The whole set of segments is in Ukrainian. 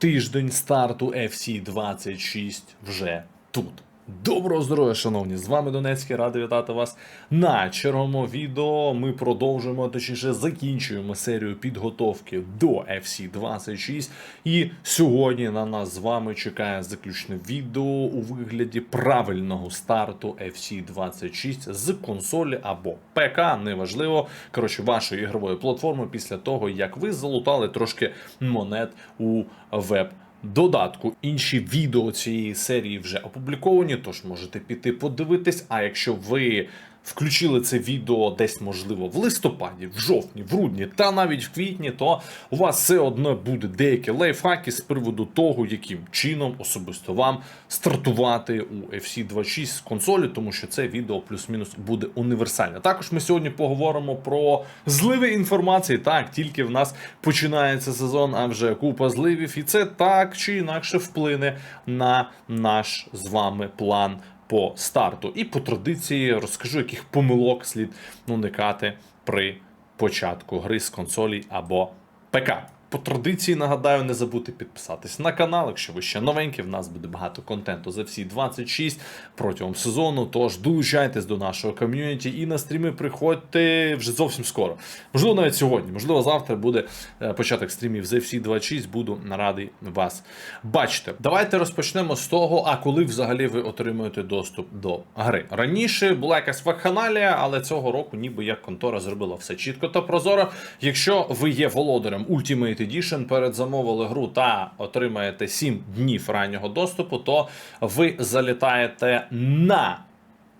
Тиждень старту FC 26 вже тут. Доброго здоров'я, шановні! З вами Донецький, радий вітати вас на черговому відео. Ми продовжуємо, точніше, закінчуємо серію підготовки до FC 26. І сьогодні на нас з вами чекає заключне відео у вигляді правильного старту FC 26 з консолі або ПК, неважливо. Коротше, вашої ігрової платформи після того, як ви залутали трошки монет у веб. Додатку інші відео цієї серії вже опубліковані, тож можете піти подивитись. А якщо ви включили це відео десь, можливо, в листопаді, в жовтні, в грудні та навіть в квітні, то у вас все одно буде деякі лайфхаки з приводу того, яким чином особисто вам стартувати у FC 26 з консолі, тому що це відео плюс-мінус буде універсальне. Також ми сьогодні поговоримо про зливи інформації. Так, тільки в нас починається сезон, а вже купа зливів, і це так чи інакше вплине на наш з вами план по старту. І по традиції розкажу, яких помилок слід уникати при початку гри з консолі або ПК. По традиції нагадаю, не забудьте підписатись на канал, якщо ви ще новенькі. В нас буде багато контенту за всі 26 протягом сезону. Тож долучайтесь до нашого ком'юніті і на стріми приходьте вже зовсім скоро. Можливо, навіть сьогодні, можливо, завтра буде е, початок стрімів з FC 26. Буду радий вас бачити. Давайте розпочнемо з того, а коли взагалі ви отримуєте доступ до гри. Раніше була якась вакханалія, але цього року, ніби як контора зробила все чітко та прозоро. Якщо ви є володарем Ultimate Edition, передзамовили гру та отримаєте 7 днів раннього доступу, то ви залітаєте на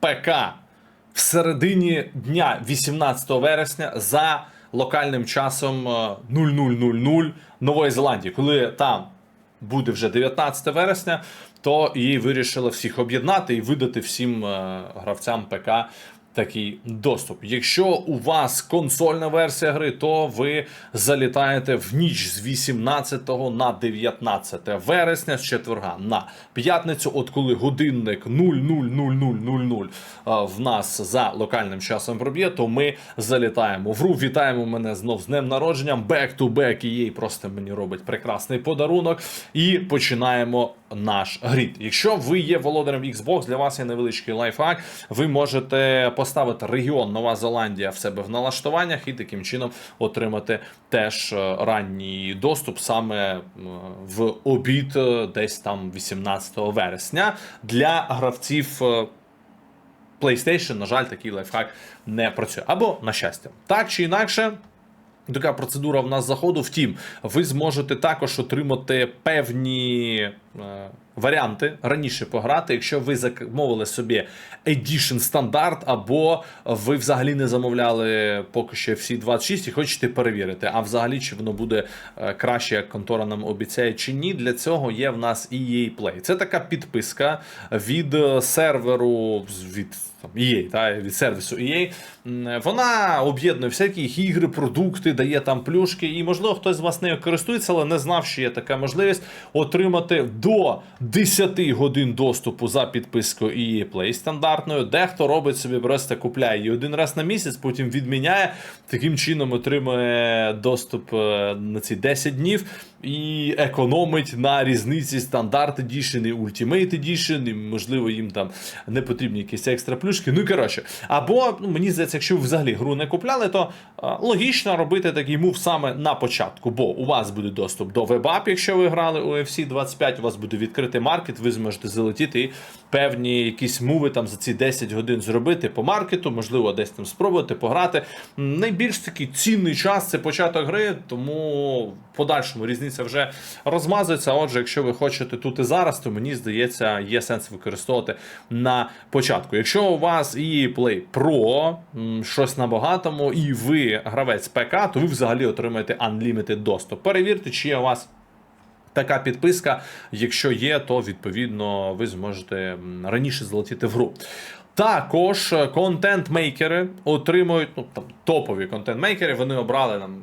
ПК в середині дня 18 вересня за локальним часом е, 0000 Нової Зеландії, коли там буде вже 19 вересня, то її вирішили всіх об'єднати і видати всім е, гравцям ПК. Такий доступ. Якщо у вас консольна версія гри, то ви залітаєте в ніч з 18 на 19 вересня з четверга на п'ятницю. От коли годинник 000000 е, в нас за локальним часом проб'є, то ми залітаємо в гру. Вітаємо мене знов з днем народження. Back to back EA просто мені робить прекрасний подарунок. І починаємо наш грід. Якщо ви є володарем Xbox, для вас є невеличкий лайфхак. Ви можете поставити регіон Нова Зеландія в себе в налаштуваннях і таким чином отримати теж е, ранній доступ саме е, в обід, е, десь там 18 вересня для гравців. PlayStation, на жаль, такий лайфхак не працює. Або на щастя. Так чи інакше. Така процедура в нас заходу. Втім, ви зможете також отримати певні варіанти раніше пограти, якщо ви замовили собі Edition стандарт, або ви взагалі не замовляли поки що всі 26 і хочете перевірити, а взагалі чи воно буде е, краще, як контора нам обіцяє, чи ні. Для цього є в нас EA Play. Це така підписка від е, серверу від там, EA, та, від сервісу EA. Вона об'єднує всякі ігри, продукти, дає там плюшки. І, можливо, хтось з вас нею користується, але не знав, що є така можливість отримати до 10 годин доступу за підпискою EA Play стандартною. Дехто робить собі просто купляє її один раз на місяць, потім відміняє. Таким чином отримує доступ е, на ці 10 днів і економить на різниці стандарт Edition і Ultimate Edition, і можливо їм там не потрібні якісь екстра плюшки. Ну і коротше. Або ну, мені здається, якщо ви взагалі гру не купляли, то а, логічно робити такий мув саме на початку, бо у вас буде доступ до WebApp, якщо ви грали у UFC 25, у вас буде відкритий маркет, ви зможете залетіти і певні якісь муви там за ці 10 годин зробити по маркету, можливо, десь там спробувати пограти. Найбільш такий цінний час це початок гри, тому в подальшому різниця вже розмазується. Отже, якщо ви хочете тут і зараз, то мені здається, є сенс використовувати на початку. Якщо у вас і Play Pro, щось на багатому, і ви гравець ПК, то ви взагалі отримаєте unlimited доступ. Перевірте, чи є у вас. Така підписка, якщо є, то відповідно ви зможете раніше залетіти в гру. Також е, контент-мейкери отримують ну, там, топові контент-мейкери, вони обрали нам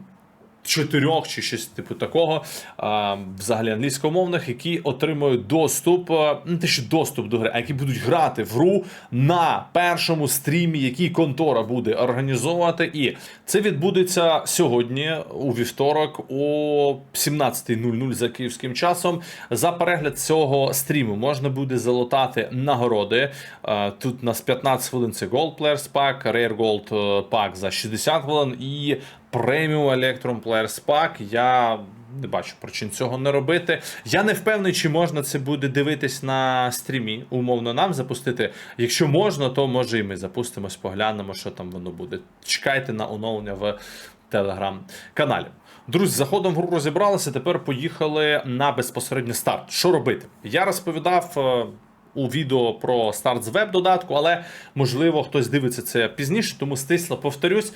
чотирьох чи щось типу такого, а, взагалі англійськомовних, які отримують доступ, не те, що доступ до гри, а які будуть грати в гру на першому стрімі, який контора буде організовувати. І це відбудеться сьогодні, у вівторок, о 17.00 за київським часом. За перегляд цього стріму можна буде залутати нагороди. Е, Тут у нас 15 хвилин це Gold Players Pack, Rare Gold е, Pack за 60 хвилин і Premium Electrum Players Pack. Я не бачу причин цього не робити. Я не впевнений, чи можна це буде дивитись на стрімі. Умовно нам запустити. Якщо можна, то може і ми запустимось, поглянемо, що там воно буде. Чекайте на оновлення в телеграм-каналі. Друзі, заходом в гру розібралися. Тепер поїхали на безпосередньо старт. Що робити? Я розповідав. е, У відео про старт з веб-додатку, але можливо хтось дивиться це пізніше, тому стисло повторюсь.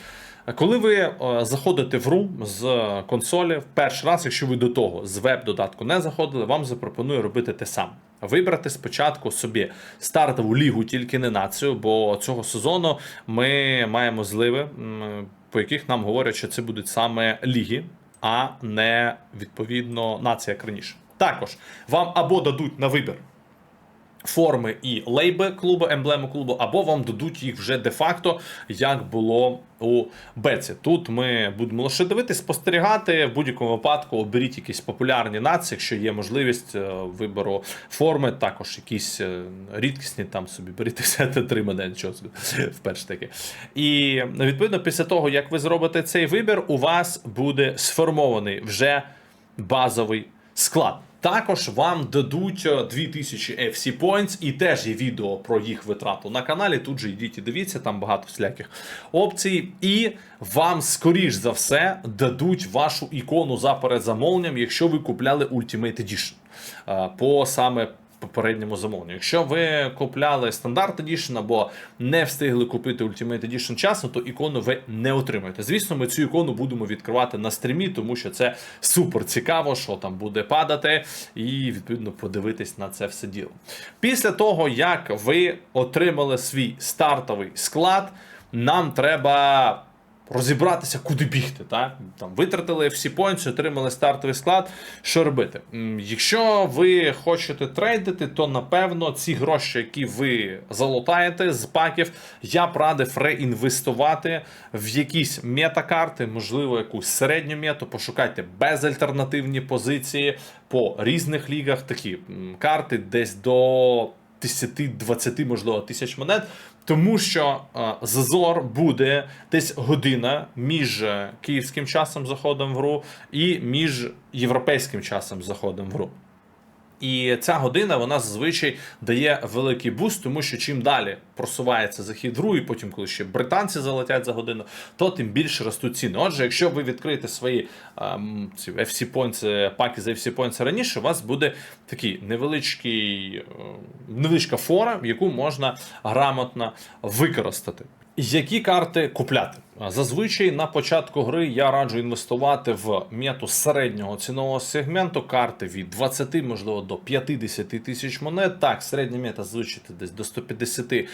Коли ви е, заходите в гру з консолі в перший раз, якщо ви до того з веб-додатку не заходили, вам запропоную робити те саме. Вибрати спочатку собі стартову лігу, тільки не націю, бо цього сезону ми маємо зливи, по яких нам говорять, що це будуть саме ліги, а не відповідно нація як раніше. Також вам або дадуть на вибір форми і лейби клубу, емблему клубу, або вам дадуть їх вже де-факто, як було у Беці. Тут ми будемо лише дивитися, спостерігати. В будь-якому випадку оберіть якісь популярні нації, якщо є можливість е, вибору форми, також якісь е, рідкісні там собі беріть 53 мене нічого собі вперше таки. І відповідно, після того, як ви зробите цей вибір, у вас буде сформований вже базовий склад. Також вам дадуть е, 2000 FC Points, і теж є відео про їх витрату на каналі. Тут же йдіть і дивіться, там багато всіляких опцій. І вам, скоріш за все, дадуть вашу ікону за передзамовленням, якщо ви купляли Ultimate Edition. е, По саме попередньому замовленню. Якщо ви купляли стандарт Edition або не встигли купити Ultimate Edition часно, то ікону ви не отримаєте. Звісно, ми цю ікону будемо відкривати на стрімі, тому що це супер цікаво, що там буде падати, і відповідно подивитись на це все діло. Після того, як ви отримали свій стартовий склад, нам треба розібратися, куди бігти. Так? Там витратили всі points, отримали стартовий склад. Що робити? Якщо ви хочете трейдити, то напевно ці гроші, які ви залутаєте з паків, я б радив реінвестувати в якісь метакарти, можливо, якусь середню мету. Пошукайте безальтернативні позиції по різних лігах. Такі карти десь до 10-20, можливо, тисяч монет. Тому що е, зазор буде десь година між е, київським часом заходом в гру і між європейським часом заходом в гру. І ця година вона зазвичай дає великий буст, тому що чим далі просувається захід гру, і потім, коли ще британці залетять за годину, то тим більше ростуть ціни. Отже, якщо ви відкриєте свої ем, ці FC Points, е, паки за FC Points раніше, у вас буде такий невеличкий, е, невеличка фора, яку можна грамотно використати. Які карти купляти? Зазвичай на початку гри я раджу інвестувати в мету середнього цінового сегменту карти від 20, можливо, до 50 тисяч монет. Так, середня мета зазвичай десь до 150-200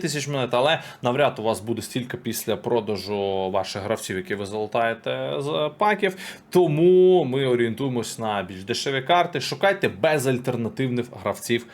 тисяч монет, але навряд у вас буде стільки після продажу ваших гравців, які ви залутаєте з паків. Тому ми орієнтуємось на більш дешеві карти. Шукайте безальтернативних гравців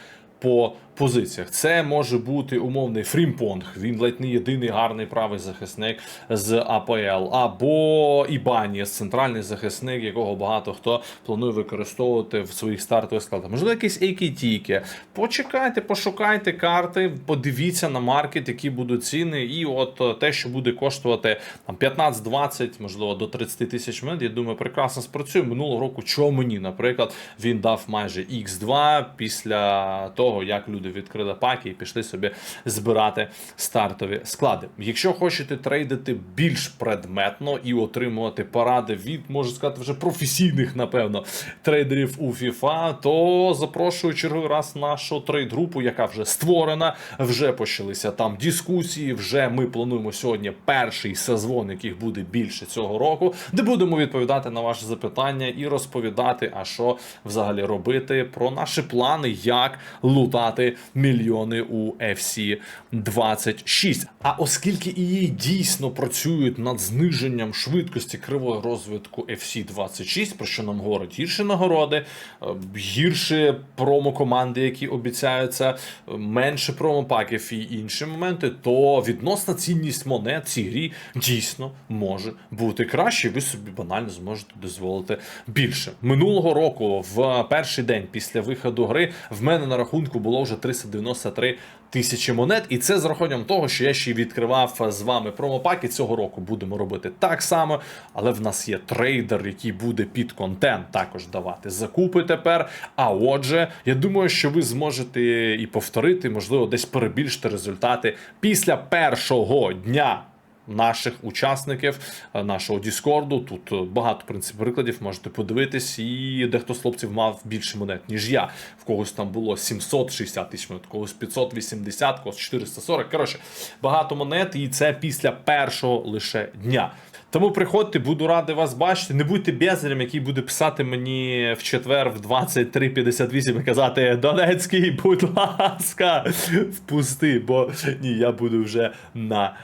по позиціях. Це може бути умовний Фрімпонг, він ледь не єдиний гарний правий захисник з АПЛ, або Ібаніс, центральний захисник, якого багато хто планує використовувати в своїх стартових складах. Можливо, якісь Ейкітіки. Почекайте, пошукайте карти, подивіться на маркет, які будуть ціни, і от е, те, що буде коштувати там 15-20, можливо, до 30 тисяч монет, я думаю, прекрасно спрацює. Минулого року чому мені, наприклад, він дав майже X2 після того, як люди відкрили паки і пішли собі збирати стартові склади. Якщо хочете трейдити більш предметно і отримувати поради від, можу сказати, вже професійних, напевно, трейдерів у FIFA, то запрошую черговий раз нашу трейд-групу, яка вже створена, вже почалися там дискусії. Вже ми плануємо сьогодні перший сезон, яких буде більше цього року, де будемо відповідати на ваші запитання і розповідати, а що взагалі робити про наші плани, як лутати мільйони у FC 26. А оскільки EA дійсно працюють над зниженням швидкості кривого розвитку FC 26, про що нам говорять гірші нагороди, е, гірші промо-команди, які обіцяються, е, менше промо-паків і інші моменти, то відносна цінність монет цій грі дійсно може бути краще. Ви собі банально зможете дозволити більше. Минулого року, в перший день після виходу гри, в мене на рахунку було вже 393 тисячі монет, і це з рахунком того, що я ще відкривав з вами промопаки цього року. Будемо робити так само, але в нас є трейдер, який буде під контент також давати закупи тепер. А отже, я думаю, що ви зможете і повторити, можливо, десь перебільшити результати після першого дня наших учасників е, нашого Діскорду. Тут е, багато в принципі прикладів можете подивитись, і дехто з хлопців мав більше монет, ніж я. В когось там було 760 тисяч монет, когось 580, когось 440. Коротше, багато монет, і це після першого лише дня. Тому приходьте, буду радий вас бачити. Не будьте бездарем, який буде писати мені в четвер в 23.58 і казати Донецький, будь ласка, впусти, бо ні, я буду вже на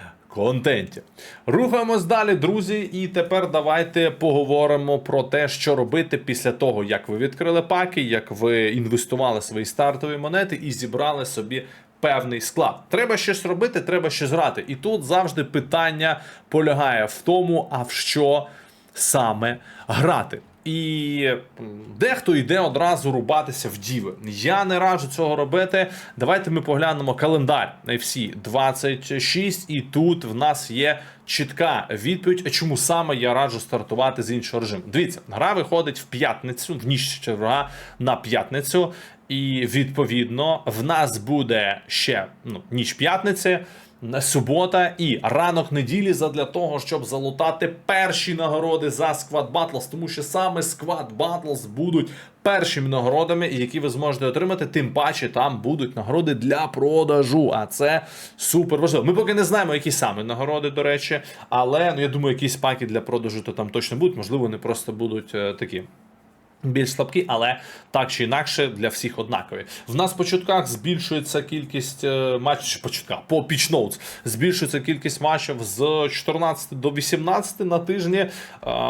контенті. Рухаємось далі, друзі, і тепер давайте поговоримо про те, що робити після того, як ви відкрили паки, як ви інвестували свої стартові монети і зібрали собі. Певний склад. Треба щось робити, треба щось грати. І тут завжди питання полягає в тому, а в що саме грати. І дехто йде одразу рубатися в діви. Я не раджу цього робити. Давайте ми поглянемо календар FC 26, і тут в нас є чітка відповідь, чому саме я раджу стартувати з іншого режиму. Дивіться, гра виходить в п'ятницю, в ніч черга на п'ятницю, і відповідно в нас буде ще ну, ніч п'ятниці. Субота і ранок неділі задля того, щоб залутати перші нагороди за Squad Battles, тому що саме Squad Battles будуть першими нагородами, які ви зможете отримати. Тим паче там будуть нагороди для продажу. А це супер важливо. Ми поки не знаємо, які саме нагороди, до речі, але ну я думаю, якісь паки для продажу то там точно будуть. Можливо, вони просто будуть е, такі. Більш слабкі, але так чи інакше для всіх однакові. В нас по чутках збільшується кількість е, матчів по чутках, по пічноутс збільшується кількість матчів з 14 до 18 на тижні, е,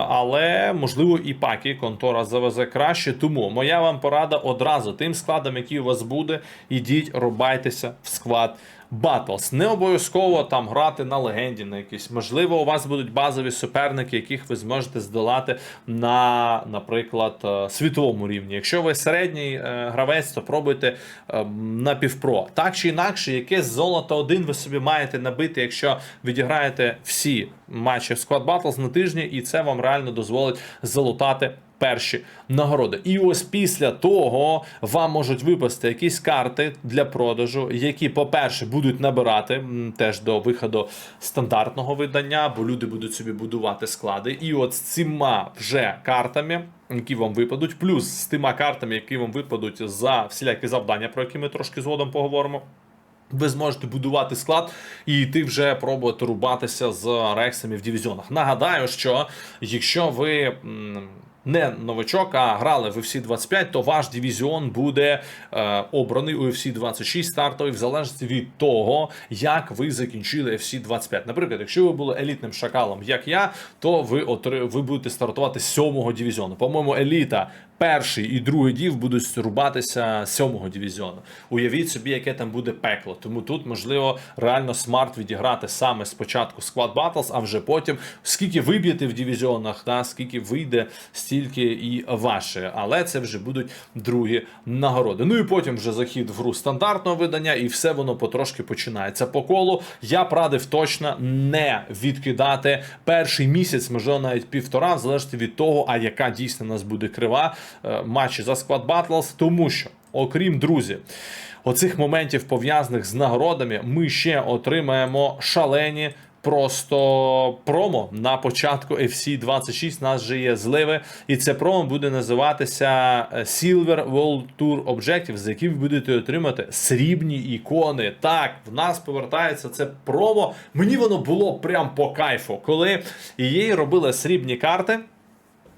але можливо і паки контора завезе краще. Тому моя вам порада одразу тим складом, який у вас буде, ідіть, рубайтеся в склад. Battles. Не обов'язково там грати на легенді на якісь. Можливо, у вас будуть базові суперники, яких ви зможете здолати на, наприклад, е, світовому рівні. Якщо ви середній е, гравець, то пробуйте е, на півпро. Так чи інакше, яке золото один ви собі маєте набити, якщо відіграєте всі матчі в Squad Battles на тижні, і це вам реально дозволить залутати перші нагороди. І ось після того вам можуть випасти якісь карти для продажу, які, по-перше, будуть набирати теж до виходу стандартного видання, бо люди будуть собі будувати склади. І от з цими вже картами. Які вам випадуть, плюс з тима картами, які вам випадуть за всілякі завдання, про які ми трошки згодом поговоримо. Ви зможете будувати склад і йти вже пробувати рубатися з рексами в дивізіонах. Нагадаю, що якщо ви. Не новачок, а грали в UFC 25, то ваш дивізіон буде е, обраний у UFC 26 стартовий в залежності від того, як ви закінчили FC 25. Наприклад, якщо ви були елітним шакалом, як я, то ви отри... ви будете стартувати з сьомого дивізіону. По-моєму, еліта перший і другий дів будуть рубатися з сьомого дивізіону. Уявіть собі, яке там буде пекло. Тому тут можливо реально смарт відіграти саме спочатку Squad Battles, а вже потім скільки виб'єте в дивізіонах, та скільки вийде, стільки і ваше. Але це вже будуть другі нагороди. Ну і потім вже захід в гру стандартного видання, і все воно потрошки починається по колу. Я б радив точно не відкидати перший місяць, можливо, навіть півтора, в залежності від того, а яка дійсно нас буде крива е, матчі за Squad Battles, тому що, окрім друзів. Оцих моментів пов'язаних з нагородами, ми ще отримаємо шалені просто промо на початку FC 26. У нас вже є зливи, і це промо буде називатися е, Silver World Tour Objective, за які ви будете отримати срібні ікони. Так, в нас повертається це промо. Мені воно було прям по кайфу, коли її робили срібні карти.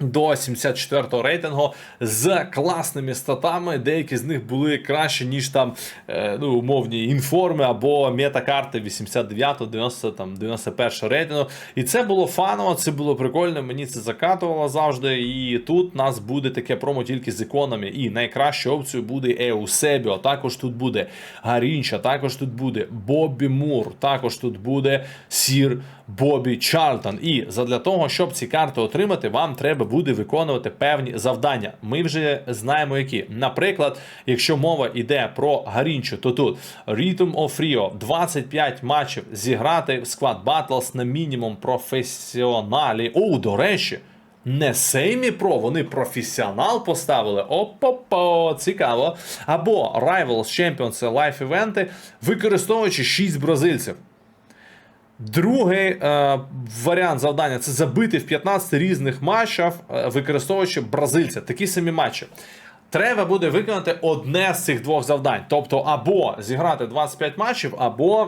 До 74-го рейтингу з класними статами. Деякі з них були краще, ніж там е, ну, умовні інформи або метакарти 89, 90, там, 91 рейтингу. І це було фаново, це було прикольно. Мені це закатувало завжди. І тут нас буде таке промо тільки з іконами. І найкращою опцією буде Еусебіо. Також тут буде Гарінча, також тут буде Бобі Мур, також тут буде Сір Бобі Чарлтон. І задля того, щоб ці карти отримати, вам треба буде виконувати певні завдання. Ми вже знаємо, які. Наприклад, якщо мова йде про Гарінчу, то тут Rhythm of Rio 25 матчів зіграти в склад Battles на мінімум професіоналі. О, до речі. Не Сеймі Про, вони професіонал поставили. Опа-по, цікаво. Або Rivals Champions Life івенти, використовуючи 6 бразильців. Другий е, варіант завдання це забити в 15 різних матчах, е, використовуючи бразильця. Такі самі матчі. Треба буде виконати одне з цих двох завдань. Тобто, або зіграти 25 матчів, або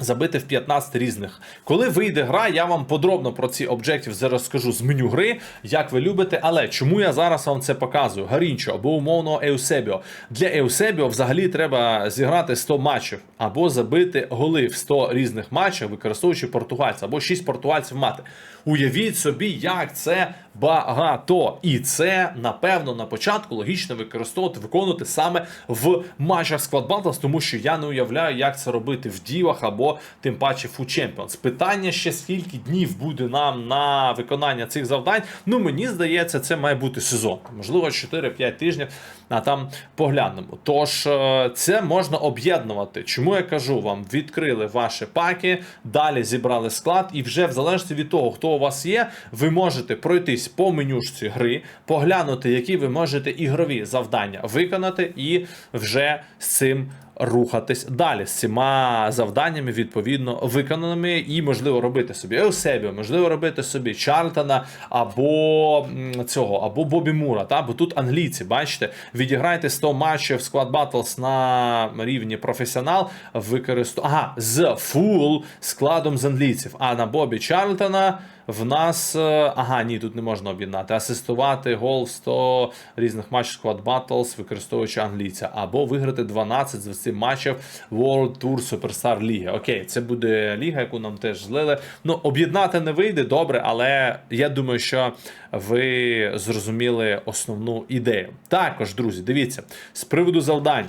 забити в 15 різних. Коли вийде гра, я вам подробно про ці об'єктів зараз скажу з меню гри, як ви любите. Але чому я зараз вам це показую? Гарінчо або умовно Еусебіо. Для Еусебіо взагалі треба зіграти 100 матчів або забити голи в 100 різних матчах, використовуючи португальця, або 6 португальців мати. Уявіть собі, як це багато. І це, напевно, на початку логічно використовувати, виконувати саме в матчах Battles, тому що я не уявляю, як це робити в дівах або тим паче Food Champions. Питання ще скільки днів буде нам на виконання цих завдань. Ну, мені здається, це має бути сезон. Можливо, 4-5 тижнів, а там поглянемо. Тож, е, це можна об'єднувати. Чому я кажу вам, відкрили ваші паки, далі зібрали склад, і вже в залежності від того, хто у вас є, ви можете пройтись по менюшці гри, поглянути, які ви можете ігрові завдання виконати, і вже з цим. Рухатись далі з цими завданнями відповідно виконаними, і можливо робити собі Еусебіо, можливо робити собі Чарлтона або цього, або Бобі Мура. Та? Бо тут англійці, бачите, відіграйте 100 матчів Squad Battles на рівні професіонал, використу... ага, з фул складом з англійців. А на Бобі Чарлтона в нас. е, Ага, ні, тут не можна об'єднати. Асистувати гол в 100 різних матчів Squad Battles, використовуючи англійця, або виграти 12 з 20 матчів World Tour Superstar Ліги. Окей, це буде ліга, яку нам теж злили. Ну, об'єднати не вийде добре, але я думаю, що ви зрозуміли основну ідею. Також, друзі, дивіться, з приводу завдань.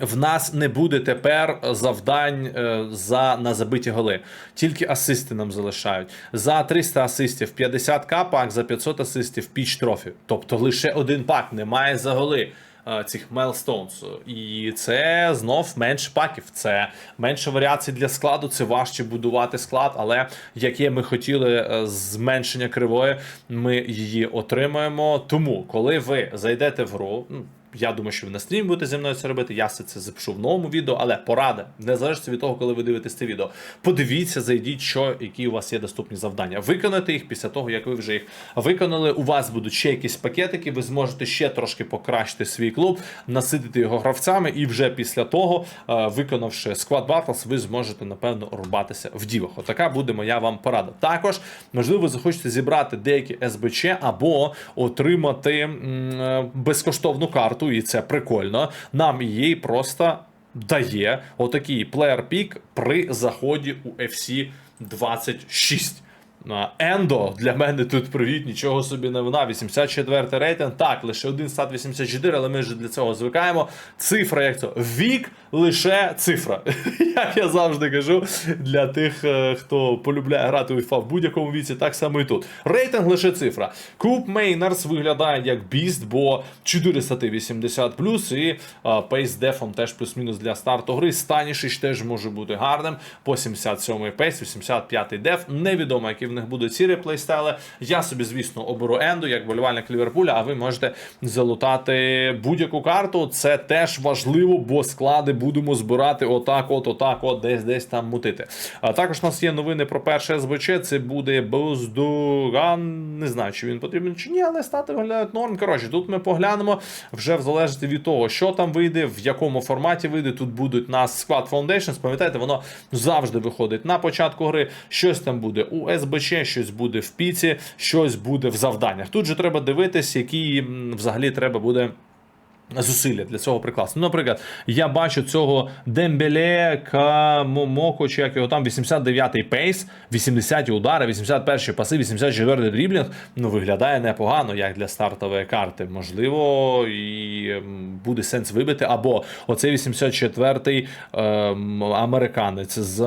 В нас не буде тепер завдань е, за на забиті голи. Тільки асисти нам залишають. За 300 асистів 50к пак, за 500 асистів піч трофі. Тобто лише один пак, немає за голи е, цих Milestones. І це знов менше паків. Це менше варіацій для складу. Це важче будувати склад, але яке ми хотіли е, зменшення кривої, ми її отримаємо. Тому, коли ви зайдете в гру. Я думаю, що ви на стрімі будете зі мною це робити. Я все це запишу в новому відео, але порада, незалежно від того, коли ви дивитесь це відео. Подивіться, зайдіть, що які у вас є доступні завдання. Виконайте їх після того, як ви вже їх виконали. У вас будуть ще якісь пакетики, ви зможете ще трошки покращити свій клуб, наситити його гравцями, і вже після того, е, виконавши Squad Battles, ви зможете напевно рубатися в дівах. Отака буде моя вам порада. Також, можливо, ви захочете зібрати деякі СБЧ або отримати е, безкоштовну карту, і це прикольно. Нам її просто дає отакий плеєр пік при заході у FC 26. Ендо для мене тут привіт, нічого собі не вона. 84 рейтинг. Так, лише один стат 84, але ми вже для цього звикаємо. Цифра, як це? Вік лише цифра. Як я завжди кажу, для тих, е, хто полюбляє грати у FIFA в будь-якому віці, так само і тут. Рейтинг лише цифра. Куб Мейнарс виглядає як біст, бо 4 стати 80 і пейс дефом теж плюс-мінус для старту гри. Станішич теж може бути гарним. По 77-й пейс, 85-й деф. Невідомо, які в них будуть ці реплейстайли. Я собі, звісно, оберу Енду як болівальник Ліверпуля, а ви можете залутати будь-яку карту. Це теж важливо, бо склади будемо збирати отак, от, отак, от, десь десь там мутити. А також у нас є новини про перше СБЧ. Це буде Боздуган. Не знаю, чи він потрібен чи ні, але стати виглядають норм. Коротше, тут ми поглянемо вже в залежності від того, що там вийде, в якому форматі вийде. Тут будуть нас Squad Foundations. Пам'ятаєте, воно завжди виходить на початку гри. Щось там буде у СБЧ. СВЧ, щось буде в піці, щось буде в завданнях. Тут же треба дивитись, які взагалі треба буде. Зусилля для цього прикласти. Ну, наприклад, я бачу цього Дембеле Камомоко, чи як його там 89-й пейс, 80 удари, 81-й паси, 84-й дріблінг. Ну, виглядає непогано, як для стартової карти. Можливо, і буде сенс вибити. Або оцей 84-й ем, американець з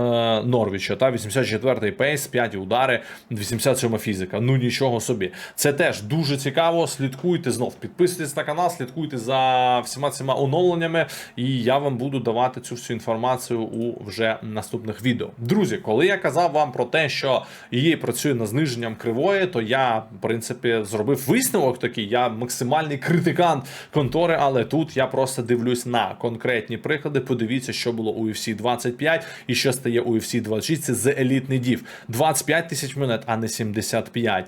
Норвіча, та 84-й пейс, 5 удари, 87 фізика. Ну нічого собі. Це теж дуже цікаво. Слідкуйте знов. Підписуйтесь на канал, слідкуйте за всіма цими оновленнями, і я вам буду давати цю всю інформацію у вже наступних відео. Друзі, коли я казав вам про те, що її працює над зниженням кривої, то я, в принципі, зробив висновок такий. Я максимальний критикант контори, але тут я просто дивлюсь на конкретні приклади. Подивіться, що було у UFC 25 і що стає у UFC 26. Це за елітний дів. 25 тисяч монет, а не 75.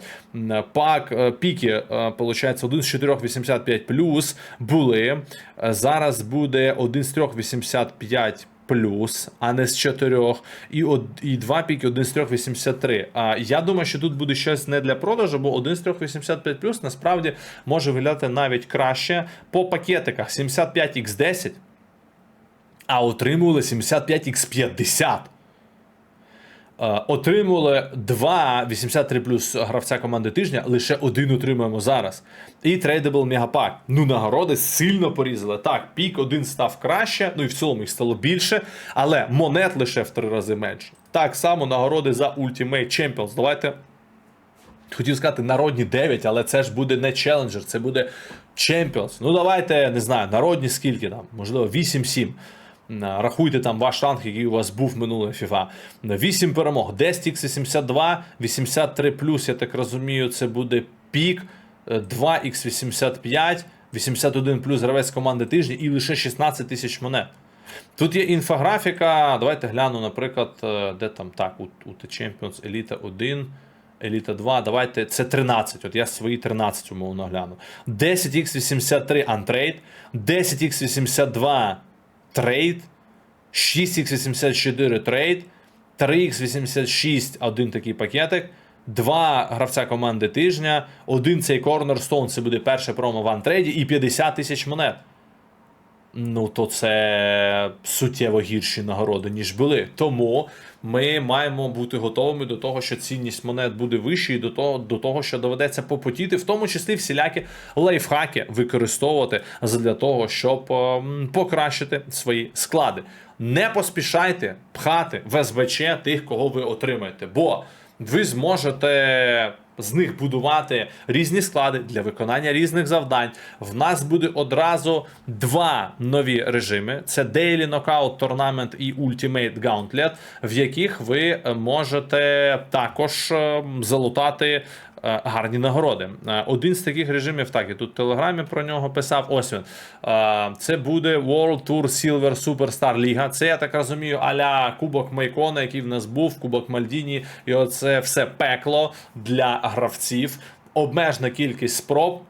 Пак е, піки, е, получається, один з 4 85 плюс були коли е, зараз буде 1 з 3 85 Плюс, а не з 4, і і 2 піки 1 з 3 83. А я думаю, що тут буде щось не для продажу, бо 1 з 3 85 плюс насправді може виглядати навіть краще. По пакетиках 75 x 10 а отримували 75 x 50 Е, Отримали два 83 плюс гравця команди тижня, лише один отримуємо зараз. І трейдебл мегапак. Ну, нагороди сильно порізали. Так, пік один став краще, ну і в цілому їх стало більше, але монет лише в три рази менше. Так само нагороди за Ultimate Champions. Давайте. Хотів сказати народні 9, але це ж буде не челенджер, це буде Champions. Ну, давайте, не знаю, народні скільки там, можливо, 8-7. На- Рахуйте там ваш ранг, який у вас був минуле FIFA. 8 перемог, 10 x 82 83 я так розумію, це буде пік, 2 x 85 81 плюс гравець команди тижня і лише 16 тисяч монет. Тут є інфографіка. Давайте гляну, наприклад, е, де там так, у, у The Champions Еліта 1. Еліта 2, давайте це 13. От я свої 13 умовно гляну. 10x83 антрейд, 10x82 трейд, 6x84 трейд, 3x86 один такий пакетик. Два гравця команди тижня, один цей Cornerstone, це буде перше промо в антрейді, і 50 тисяч монет. Ну, то це суттєво гірші нагороди, ніж були. Тому ми маємо бути готовими до того, що цінність монет буде вища, і до того, до того, що доведеться попотіти, в тому числі всілякі лайфхаки використовувати для того, щоб ем, покращити свої склади. Не поспішайте пхати в СБЧ тих, кого ви отримаєте, бо ви зможете з них будувати різні склади для виконання різних завдань. В нас буде одразу два нові режими: це Daily Knockout Tournament і Ultimate Gauntlet, в яких ви можете також е, залутати. Е, Гарні нагороди. Е, Один з таких режимів, так, я тут в телеграмі про нього писав. Ось він. Е, Це буде World Tour Silver Superstar Ліга. Це я так розумію, аля Кубок Майкона, який в нас був, Кубок Мальдіні, і оце все пекло для гравців. Обмежна кількість спроб.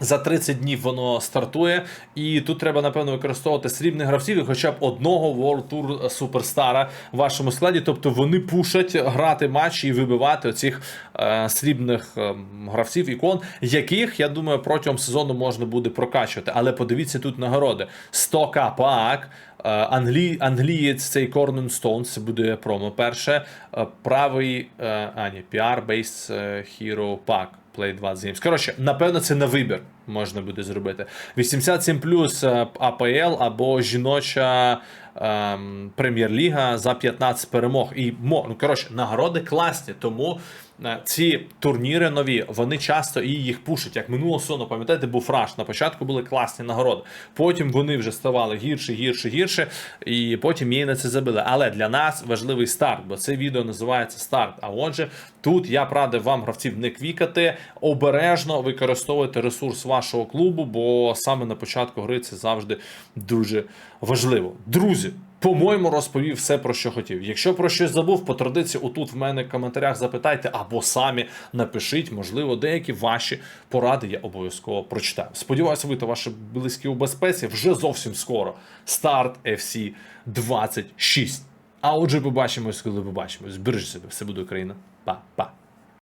За 30 днів воно стартує, і тут треба напевно використовувати срібних гравців і хоча б одного World Tour суперстара в вашому складі. Тобто вони пушать грати матчі і вибивати оцих е, срібних е, гравців ікон, яких я думаю протягом сезону можна буде прокачувати. Але подивіться тут нагороди: 100к пак. е, Англі... Англієць цей Корнен Стоунс, буде промо перше. е, Правий е, а, ні, PR Base е, Hero Pack. Play 20 Games. Коротше, напевно, це на вибір можна буде зробити. 87 плюс е, АПЛ або жіноча ем, прем'єр-ліга за 15 перемог. І ну, коротше, нагороди класні, тому е, ці турніри нові, вони часто і їх пушать. Як минулого сону, пам'ятаєте, був раш. На початку були класні нагороди. Потім вони вже ставали гірше, гірше, гірше, і потім її на це забили. Але для нас важливий старт, бо це відео називається старт. А отже, тут я б радив вам гравців не квікати, обережно використовувати ресурс вашого клубу, бо саме на початку гри це завжди дуже важливо. Друзі. По-моєму, розповів все про що хотів. Якщо про щось забув, по традиції, отут в мене в коментарях запитайте або самі напишіть, можливо, деякі ваші поради я обов'язково прочитаю. Сподіваюся, ви та ваші близькі у безпеці вже зовсім скоро. Старт FC 26. А отже, побачимось, коли побачимось. Бережіть себе, все буде Україна. Па-па.